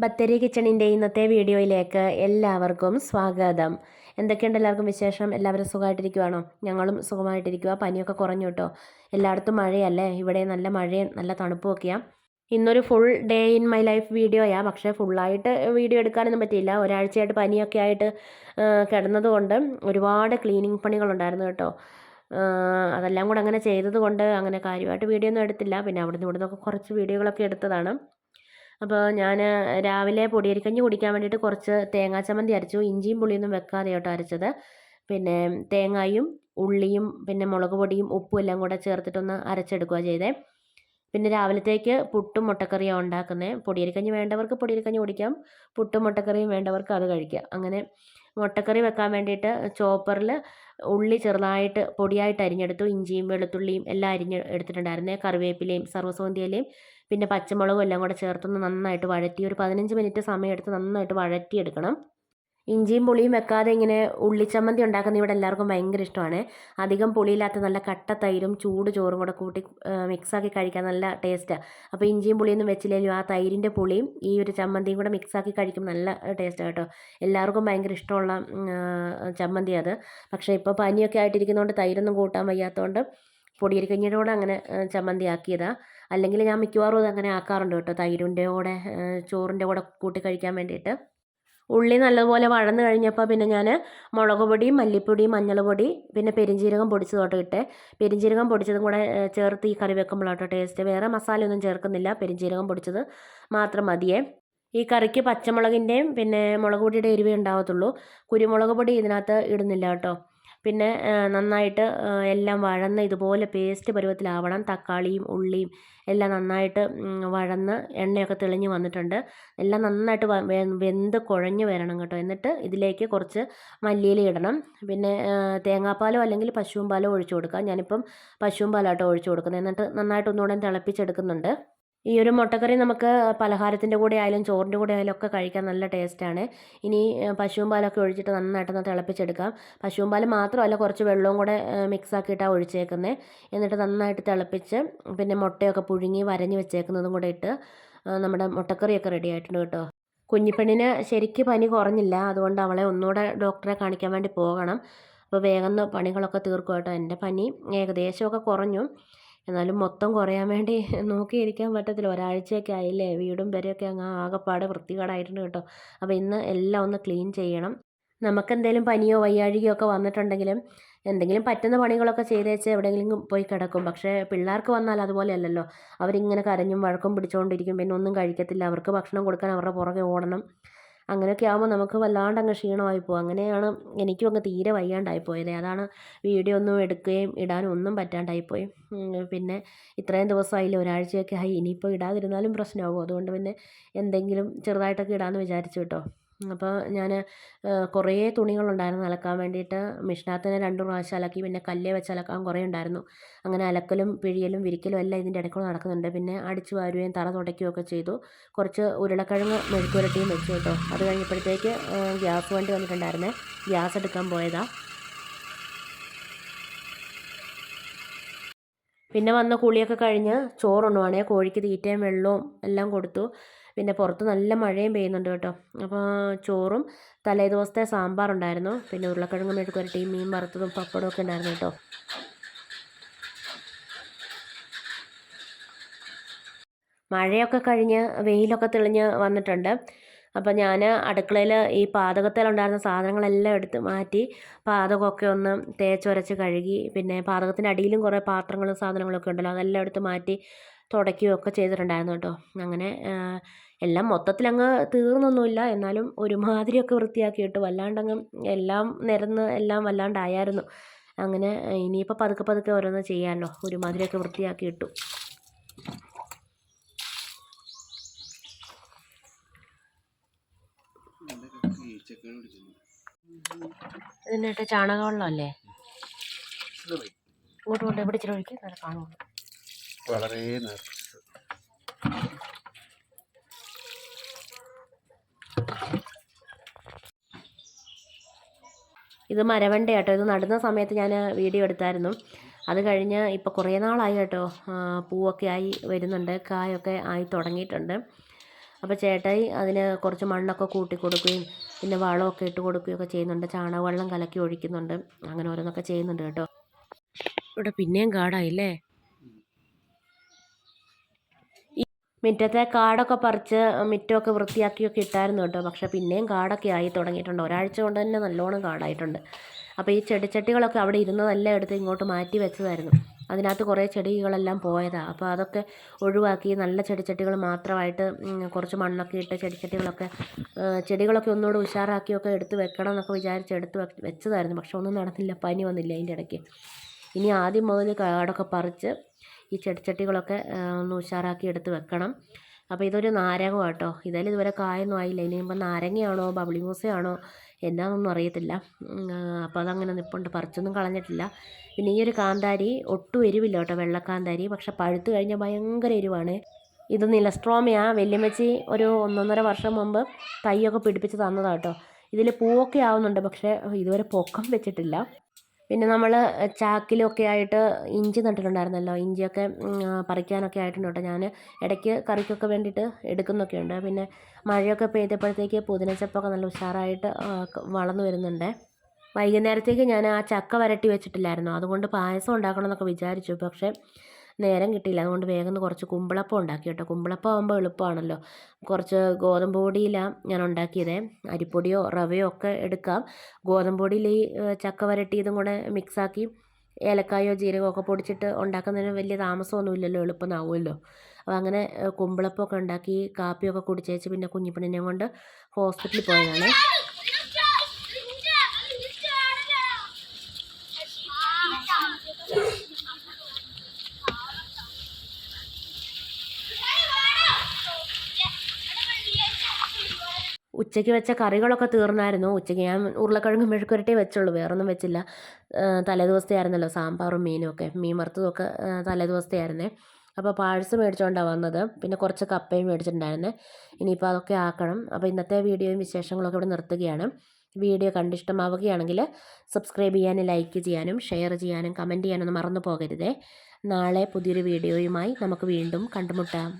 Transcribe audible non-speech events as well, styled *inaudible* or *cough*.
ബത്തേരി കിച്ചണിന്റെ ഇന്നത്തെ വീഡിയോയിലേക്ക് എല്ലാവർക്കും സ്വാഗതം. എന്തൊക്കെയുണ്ട് എല്ലാവർക്കും വിശേഷം? എല്ലാവരും സുഖമായിട്ടിരിക്കുവാണോ? ഞങ്ങളും സുഖമായിട്ടിരിക്കുക പനിയൊക്കെ കുറഞ്ഞു കേട്ടോ. എല്ലായിടത്തും മഴയല്ലേ? ഇവിടെ നല്ല മഴയും നല്ല തണുപ്പും ഒക്കെയാണ് ഇന്നൊരു full day in my life വീഡിയോയാണ് പക്ഷേ ഫുള്ളായിട്ട് വീഡിയോ എടുക്കാനൊന്നും പറ്റിയില്ല. ഒരാഴ്ചയായിട്ട് പനിയൊക്കെ ആയിട്ട് കിടന്നതുകൊണ്ട് ഒരുപാട് ക്ലീനിങ് പണികളുണ്ടായിരുന്നു കേട്ടോ. അതെല്ലാം കൂടെ അങ്ങനെ ചെയ്തത് കൊണ്ട് അങ്ങനെ കാര്യമായിട്ട് വീഡിയോ ഒന്നും എടുത്തില്ല. പിന്നെ അവിടുന്ന് ഇവിടുന്നൊക്കെ കുറച്ച് വീഡിയോകളൊക്കെ എടുത്തതാണ്. അപ്പോൾ ഞാൻ രാവിലെ പൊടിയരിക്കഞ്ഞി കുടിക്കാൻ വേണ്ടിയിട്ട് കുറച്ച് തേങ്ങാ ചമ്മന്തി അരച്ചു ഇഞ്ചിയും പുളിയൊന്നും വെക്കാതെ കേട്ടോ അരച്ചത്. പിന്നെ തേങ്ങായും ഉള്ളിയും പിന്നെ മുളക് പൊടിയും ഉപ്പും എല്ലാം കൂടെ ചേർത്തിട്ടൊന്ന് അരച്ചെടുക്കുക ചെയ്തേ. പിന്നെ രാവിലത്തേക്ക് പുട്ടും മുട്ടക്കറിയാണ് ഉണ്ടാക്കുന്നത് പൊടിയരിക്കഞ്ഞി വേണ്ടവർക്ക് പൊടിയരിക്കഞ്ഞി കുടിക്കാം പുട്ടും മുട്ടക്കറിയും വേണ്ടവർക്ക് അത് കഴിക്കാം. അങ്ങനെ മുട്ടക്കറി വെക്കാൻ വേണ്ടിയിട്ട് ചോപ്പറിൽ ഉള്ളി ചെറുതായിട്ട് പൊടിയായിട്ട് അരിഞ്ഞെടുത്തു. ഇഞ്ചിയും വെളുത്തുള്ളിയും എല്ലാം അരിഞ്ഞ് എടുത്തിട്ടുണ്ടായിരുന്നേ. കറിവേപ്പിലയും സർവസുഗന്ധി ഇലയും പിന്നെ പച്ചമുളകും എല്ലാം കൂടെ ചേർത്തൊന്ന് നന്നായിട്ട് വഴറ്റി ഒരു പതിനഞ്ച് മിനിറ്റ് സമയം എടുത്ത് നന്നായിട്ട് വഴറ്റിയെടുക്കണം. ഇഞ്ചിയും പുളിയും വെക്കാതെ ഇങ്ങനെ ഉള്ളിച്ചമ്മന്തി ഉണ്ടാക്കുന്ന ഇവിടെ എല്ലാവർക്കും ഭയങ്കര ഇഷ്ടമാണ്. അധികം പുളിയില്ലാത്ത നല്ല കട്ട തൈരും ചൂട് ചോറും കൂടെ കൂട്ടി മിക്സാക്കി കഴിക്കാൻ നല്ല ടേസ്റ്റാണ് അപ്പോൾ ഇഞ്ചിയും പുളിയൊന്നും വെച്ചില്ലെങ്കിലും ആ തൈരിന്റെ പുളിയും ഈ ഒരു ചമ്മന്തിയും കൂടെ മിക്സാക്കി കഴിക്കും നല്ല ടേസ്റ്റാണ് കേട്ടോ. എല്ലാവർക്കും ഭയങ്കര ഇഷ്ടമുള്ള ചമ്മന്തി അത്. പക്ഷേ ഇപ്പോൾ പനിയൊക്കെ ആയിട്ടിരിക്കുന്നതുകൊണ്ട് തൈരൊന്നും കൂട്ടാൻ വയ്യാത്തതുകൊണ്ട് പൊടിയരിക്കഞ്ഞിയുടെ കൂടെ അങ്ങനെ ചമ്മന്തി ആക്കിയതാണ് അല്ലെങ്കിൽ ഞാൻ മിക്കവാറും അത് അങ്ങനെ ആക്കാറുണ്ട് കേട്ടോ തൈരിന്റെ കൂടെ ചോറിന്റെ കൂടെ കൂട്ടി കഴിക്കാൻ വേണ്ടിയിട്ട്. ഉള്ളി നല്ലതുപോലെ വഴന്ന് കഴിഞ്ഞപ്പോൾ പിന്നെ ഞാൻ മുളക് പൊടി മല്ലിപ്പൊടി മഞ്ഞൾപ്പൊടി പിന്നെ പെരിഞ്ജീരകം പൊടിച്ചത് തൊട്ട് ഇട്ടേ പെരിഞ്ജീരകം പൊടിച്ചതും കൂടെ ചേർത്ത് ഈ കറി വെക്കുമ്പോഴാട്ടോ ടേസ്റ്റ് വേറെ മസാലയൊന്നും ചേർക്കുന്നില്ല. പെരിഞ്ജീരകം പൊടിച്ചത് മാത്രം മതിയേ. ഈ കറിക്ക് പച്ചമുളകിന്റെയും പിന്നെ മുളക് പൊടിയുടെ എരിവേ ഉണ്ടാവത്തുള്ളൂ. കുരുമുളക് പൊടി ഇതിനകത്ത് ഇടുന്നില്ല കേട്ടോ. പിന്നെ നന്നായിട്ട് എല്ലാം വഴന്ന് ഇതുപോലെ പേസ്റ്റ് പരുവത്തിലാവണം. തക്കാളിയും ഉള്ളിയും എല്ലാം നന്നായിട്ട് വഴന്ന് എണ്ണയൊക്കെ തെളിഞ്ഞ് വന്നിട്ടുണ്ട്. എല്ലാം നന്നായിട്ട് വെന്ത് കുഴഞ്ഞ് വരണം കേട്ടോ. എന്നിട്ട് ഇതിലേക്ക് കുറച്ച് മല്ലിയില ഇടണം. പിന്നെ തേങ്ങാപ്പാലോ അല്ലെങ്കിൽ പശുവും പാലോ ഒഴിച്ചു കൊടുക്കാം. ഞാനിപ്പം പശുവും പാലാട്ടോ ഒഴിച്ചു കൊടുക്കുന്നത്. എന്നിട്ട് നന്നായിട്ട് ഒന്നുകൂടെ തിളപ്പിച്ചെടുക്കുന്നുണ്ട്. ഈ ഒരു മുട്ടക്കറി നമുക്ക് പലഹാരത്തിന്റെ കൂടെ ആയാലും ചോറിന്റെ കൂടെ ആയാലും ഒക്കെ കഴിക്കാൻ നല്ല ടേസ്റ്റാണ് ഇനി പശുവും പാലൊക്കെ ഒഴിച്ചിട്ട് നന്നായിട്ട് ഒന്ന് തിളപ്പിച്ചെടുക്കാം. പശുവും പാൽ മാത്രമല്ല കുറച്ച് വെള്ളവും കൂടെ മിക്സ് ആക്കിയിട്ടാണ് ഒഴിച്ചേക്കുന്നത് എന്നിട്ട് നന്നായിട്ട് തിളപ്പിച്ച് പിന്നെ മുട്ടയൊക്കെ പുഴുങ്ങി വരഞ്ഞ് വെച്ചേക്കുന്നതും കൂടെ ഇട്ട് നമ്മുടെ മുട്ടക്കറിയൊക്കെ റെഡി ആയിട്ടുണ്ട് കേട്ടോ. കുഞ്ഞിപ്പെണ്ണിന് ശരിക്ക് പനി കുറഞ്ഞില്ല. അതുകൊണ്ട് അവളെ ഒന്നുകൂടെ ഡോക്ടറെ കാണിക്കാൻ വേണ്ടി പോകണം. അപ്പോൾ വേഗം പണികളൊക്കെ തീർക്കും കേട്ടോ എന്റെ പനി. ഏകദേശമൊക്കെ കുറഞ്ഞു. എന്നാലും മൊത്തം കുറയാൻ വേണ്ടി *laughs* നോക്കിയിരിക്കാൻ പറ്റത്തില്ല. ഒരാഴ്ചയൊക്കെ ആയില്ലേ? വീടും പെരയൊക്കെ അങ്ങ് ആകെപ്പാടെ വൃത്തികേടായിട്ടുണ്ട് കേട്ടോ. അപ്പോൾ ഇന്ന് എല്ലാം ഒന്ന് ക്ലീൻ ചെയ്യണം. നമുക്കെന്തെങ്കിലും പനിയോ വയ്യാഴികയോ ഒക്കെ വന്നിട്ടുണ്ടെങ്കിലും എന്തെങ്കിലും പറ്റുന്ന പണികളൊക്കെ ചെയ്തേച്ച് എവിടെയെങ്കിലും പോയി കിടക്കും. പക്ഷേ പിള്ളേർക്ക് വന്നാൽ അതുപോലെ അല്ലല്ലോ. അവരിങ്ങനെ കരഞ്ഞും വഴക്കും പിടിച്ചുകൊണ്ടിരിക്കും. പിന്നെ ഒന്നും കഴിക്കത്തില്ല. അവർക്ക് ഭക്ഷണം കൊടുക്കാൻ അവരുടെ പുറകെ ഓടണം. അങ്ങനെയൊക്കെ ആകുമ്പോൾ നമുക്ക് വല്ലാണ്ട് അങ്ങ് ക്ഷീണമായി പോകും. അങ്ങനെയാണ് എനിക്കും അങ്ങ് തീരെ വയ്യാണ്ടായി പോയത്. അതാണ് വീഡിയോ ഒന്നും എടുക്കുകയും ഇടാനും ഒന്നും പറ്റാണ്ടായി പോയി. പിന്നെ ഇത്രയും ദിവസമായില്ലേ ഒരാഴ്ചയൊക്കെ ആയി. ഇനിയിപ്പോൾ ഇടാതിരുന്നാലും പ്രശ്നമാകും അതുകൊണ്ട് പിന്നെ എന്തെങ്കിലും ചെറുതായിട്ടൊക്കെ ഇടാമെന്ന് വിചാരിച്ചു കേട്ടോ. അപ്പോൾ ഞാൻ കുറേ തുണികളുണ്ടായിരുന്നു അലക്കാൻ വേണ്ടിയിട്ട്. മെഷീനകത്ത് തന്നെ രണ്ട് പ്രാവശ്യം അലക്കി പിന്നെ കല്ലേ വെച്ച് അലക്കാൻ കുറേ ഉണ്ടായിരുന്നു. അങ്ങനെ അലക്കലും പിഴിയലും വിരിക്കലും എല്ലാം ഇതിന്റെ ഇടയ്ക്കൂടെ നടക്കുന്നുണ്ട്. പിന്നെ അടിച്ച് വാരുകയും തറ തുടയ്ക്കുകയും ഒക്കെ ചെയ്തു. കുറച്ച് ഉരുളക്കിഴങ്ങ് മെഴുക്കുരട്ടിയും വെച്ചു കേട്ടോ. അത് കഴിഞ്ഞപ്പോഴത്തേക്ക് ഗ്യാസ് വണ്ടി വന്നിട്ടുണ്ടായിരുന്നേ. ഗ്യാസ് എടുക്കാൻ പോയതാണ് പിന്നെ വന്ന കുളിയൊക്കെ കഴിഞ്ഞ് ചോറുണ്ണുവാണേ. കോഴിക്ക് തീറ്റയും വെള്ളവും എല്ലാം കൊടുത്തു. പിന്നെ പുറത്ത് നല്ല മഴയും പെയ്യുന്നുണ്ട് കേട്ടോ. അപ്പോൾ ചോറും തലേ ദിവസത്തെ സാമ്പാർ ഉണ്ടായിരുന്നു പിന്നെ ഉരുളക്കിഴങ്ങ് മെഴുക്കുരട്ടിയും മീൻ വറുത്തതും പപ്പടവും ഒക്കെ ഉണ്ടായിരുന്നു കേട്ടോ. മഴയൊക്കെ കഴിഞ്ഞ് വെയിലൊക്കെ തെളിഞ്ഞ് വന്നിട്ടുണ്ട്. അപ്പോൾ ഞാൻ അടുക്കളയിൽ ഈ പാചകത്തിലുണ്ടായിരുന്ന സാധനങ്ങളെല്ലാം എടുത്ത് മാറ്റി പാചകമൊക്കെ ഒന്ന് തേച്ചൊരച്ച് കഴുകി പിന്നെ പാചകത്തിന്റെ അടിയിലും കുറേ പാത്രങ്ങളും സാധനങ്ങളൊക്കെ ഉണ്ടല്ലോ അതെല്ലാം എടുത്ത് മാറ്റി തുടയ്ക്കുകയും ഒക്കെ ചെയ്തിട്ടുണ്ടായിരുന്നു കേട്ടോ. അങ്ങനെ എല്ലാം മൊത്തത്തിൽ മൊത്തത്തിലങ്ങ് തീർന്നൊന്നുമില്ല. എന്നാലും ഒരുമാതിരിയൊക്കെ വൃത്തിയാക്കിയിട്ട് വല്ലാണ്ടങ്ങ് എല്ലാം നിരന്ന് എല്ലാം വല്ലാണ്ടായായിരുന്നു. അങ്ങനെ ഇനിയിപ്പോൾ പതുക്കെ പതുക്കെ ഓരോന്ന് ചെയ്യാമല്ലോ ഒരുമാതിരിയൊക്കെ വൃത്തിയാക്കിയിട്ടു. ഇതിനായിട്ട് ചാണകവെള്ളമല്ലേ? ഇങ്ങോട്ട് കൊണ്ട് എവിടെ ഇച്ചിരി ഒഴിക്കും നല്ല കാണുള്ളൂ. വളരെ ഇത് മരവണ്ട കേട്ടോ ഇത് നടുന്ന സമയത്ത് ഞാൻ വീഡിയോ എടുത്തായിരുന്നു. അത് കഴിഞ്ഞ് ഇപ്പോൾ കുറേ നാളായി കേട്ടോ. പൂവൊക്കെ ആയി വരുന്നുണ്ട്. കായൊക്കെ ആയി തുടങ്ങിയിട്ടുണ്ട്. അപ്പോൾ ചേട്ടായി അതിന് കുറച്ച് മണ്ണൊക്കെ കൂട്ടി കൊടുക്കുകയും പിന്നെ വളമൊക്കെ ഇട്ട് കൊടുക്കുകയൊക്കെ ചെയ്യുന്നുണ്ട്. ചാണകവെള്ളം കലക്കി ഒഴിക്കുന്നുണ്ട്. അങ്ങനെ ഓരോന്നൊക്കെ ചെയ്യുന്നുണ്ട് കേട്ടോ. ഇവിടെ പിന്നെയും കാടായില്ലേ? മുറ്റത്തെ കാടൊക്കെ പറിച്ച് മുറ്റമൊക്കെ വൃത്തിയാക്കിയൊക്കെ ഇട്ടായിരുന്നു കേട്ടോ. പക്ഷെ പിന്നെയും കാടൊക്കെ ആയി തുടങ്ങിയിട്ടുണ്ട്. ഒരാഴ്ച കൊണ്ട് തന്നെ നല്ലോണം കാടായിട്ടുണ്ട്. അപ്പോൾ ഈ ചെടിച്ചട്ടികളൊക്കെ അവിടെ ഇരുന്നതെല്ലാം എടുത്ത് ഇങ്ങോട്ട് മാറ്റി വെച്ചതായിരുന്നു. അതിനകത്ത് കുറേ ചെടികളെല്ലാം പോയതാണ് അപ്പോൾ അതൊക്കെ ഒഴിവാക്കി നല്ല ചെടിച്ചട്ടികൾ മാത്രമായിട്ട് കുറച്ച് മണ്ണൊക്കെ ഇട്ട് ചെടിച്ചട്ടികളൊക്കെ ചെടികളൊക്കെ ഒന്നുകൂടെ ഉഷാറാക്കിയൊക്കെ എടുത്ത് വെക്കണം എന്നൊക്കെ വിചാരിച്ച് എടുത്ത് വെച്ചതായിരുന്നു. പക്ഷെ ഒന്നും നടന്നില്ല. പനി വന്നില്ല അതിന്റെ ഇടയ്ക്ക്. ഇനി ആദ്യം മുതൽ കാടൊക്കെ പറിച്ച് ഈ ചെടിച്ചട്ടികളൊക്കെ ഒന്ന് ഉഷാറാക്കി എടുത്ത് വെക്കണം. അപ്പോൾ ഇതൊരു നാരകമാണ് കേട്ടോ. ഇതിൽ ഇതുവരെ കായൊന്നും ആയില്ല. ഇനിയിപ്പോൾ നാരങ്ങയാണോ ബബിളി എന്നാന്നൊന്നും അറിയത്തില്ല. അപ്പോൾ അതങ്ങനെ നിൽപ്പുണ്ട് പറിച്ചൊന്നും കളഞ്ഞിട്ടില്ല. പിന്നെ ഈ ഒരു കാന്താരി ഒട്ടും എരിവില്ല കേട്ടോ വെള്ളക്കാന്താരി. പക്ഷെ പഴുത്ത് കഴിഞ്ഞാൽ ഭയങ്കര എരിവാണ്. ഇത് നിലസ്ട്രോമയാ. വല്യമ്മച്ചി ഒരു ഒന്നൊന്നര വർഷം മുമ്പ് തൈയൊക്കെ പിടിപ്പിച്ച് തന്നതാട്ടോ ഇതിൽ പൂവൊക്കെ ആവുന്നുണ്ട് പക്ഷേ ഇതുവരെ പൊക്കം വെച്ചിട്ടില്ല. പിന്നെ നമ്മൾ ചാക്കിലൊക്കെ ആയിട്ട് ഇഞ്ചി നട്ടിട്ടുണ്ടായിരുന്നല്ലോ. ഇഞ്ചിയൊക്കെ പറിക്കാനൊക്കെ ആയിട്ടുണ്ട് കേട്ടോ ഞാൻ ഇടയ്ക്ക് കറിക്കൊക്കെ വേണ്ടിയിട്ട് എടുക്കുന്നൊക്കെ ഉണ്ട്. പിന്നെ മഴയൊക്കെ പെയ്തപ്പോഴത്തേക്ക് പുതിനച്ചപ്പൊക്കെ നല്ല ഉഷാറായിട്ട് വളർന്നു വരുന്നുണ്ട്. വൈകുന്നേരത്തേക്ക് ഞാൻ ആ ചക്ക വരട്ടി വെച്ചിട്ടില്ലായിരുന്നു? അതുകൊണ്ട് പായസം ഉണ്ടാക്കണം എന്നൊക്കെ വിചാരിച്ചു. പക്ഷേ നേരം കിട്ടിയില്ല. അതുകൊണ്ട് വേഗം ഒന്ന് കുറച്ച് കുമ്പിളപ്പം ഉണ്ടാക്കി കേട്ടോ. കുമ്പിളപ്പം ആകുമ്പോൾ എളുപ്പമാണല്ലോ. കുറച്ച് ഗോതമ്പ് പൊടിയിലാണ് ഞാൻ ഉണ്ടാക്കിയത്. അരിപ്പൊടിയോ റവയോ ഒക്കെ എടുക്കാം. ഗോതമ്പ് പൊടിയിൽ ഈ ചക്ക വരട്ടിയതും കൂടെ മിക്സാക്കി ഏലക്കായോ ജീരകമോ ഒക്കെ പൊടിച്ചിട്ട് ഉണ്ടാക്കുന്നതിന് വലിയ താമസമൊന്നുമില്ലല്ലോ എളുപ്പമാവുമല്ലോ. അപ്പോൾ അങ്ങനെ കുമ്പളപ്പമൊക്കെ ഉണ്ടാക്കി കാപ്പിയൊക്കെ കുടിച്ചേച്ച് പിന്നെ കുഞ്ഞിപ്പെണ്ണിനെ കൊണ്ട് ഹോസ്പിറ്റലിൽ പോയതാണ്. ഉച്ചയ്ക്ക് വെച്ച കറികളൊക്കെ തീർന്നായിരുന്നു. ഉച്ചയ്ക്ക് ഞാൻ ഉരുളക്കിഴങ്ങ് മെഴുക്കുരട്ടി വെച്ചുള്ളൂ. വേറൊന്നും വെച്ചില്ല. തലേദിവസത്തെ ആയിരുന്നല്ലോ. സാമ്പാറും മീനും ഒക്കെ. മീൻ വറുത്തതും ഒക്കെ തലേദിവസത്തെ ആയിരുന്നേ. അപ്പോൾ പാഴ്സ് മേടിച്ചുകൊണ്ടാണ് വന്നത്. പിന്നെ കുറച്ച് കപ്പയും മേടിച്ചിട്ടുണ്ടായിരുന്നേ. ഇനിയിപ്പോൾ അതൊക്കെ ആക്കണം. അപ്പോൾ ഇന്നത്തെ വീഡിയോയും വിശേഷങ്ങളൊക്കെ ഇവിടെ നിർത്തുകയാണ്. വീഡിയോ കണ്ടിഷ്ടമാവുകയാണെങ്കിൽ സബ്സ്ക്രൈബ് ചെയ്യാനും ലൈക്ക് ചെയ്യാനും ഷെയർ ചെയ്യാനും കമന്റ് ചെയ്യാനൊന്നും മറന്നു പോകരുതേ. നാളെ പുതിയൊരു വീഡിയോയുമായി നമുക്ക് വീണ്ടും കണ്ടുമുട്ടാം.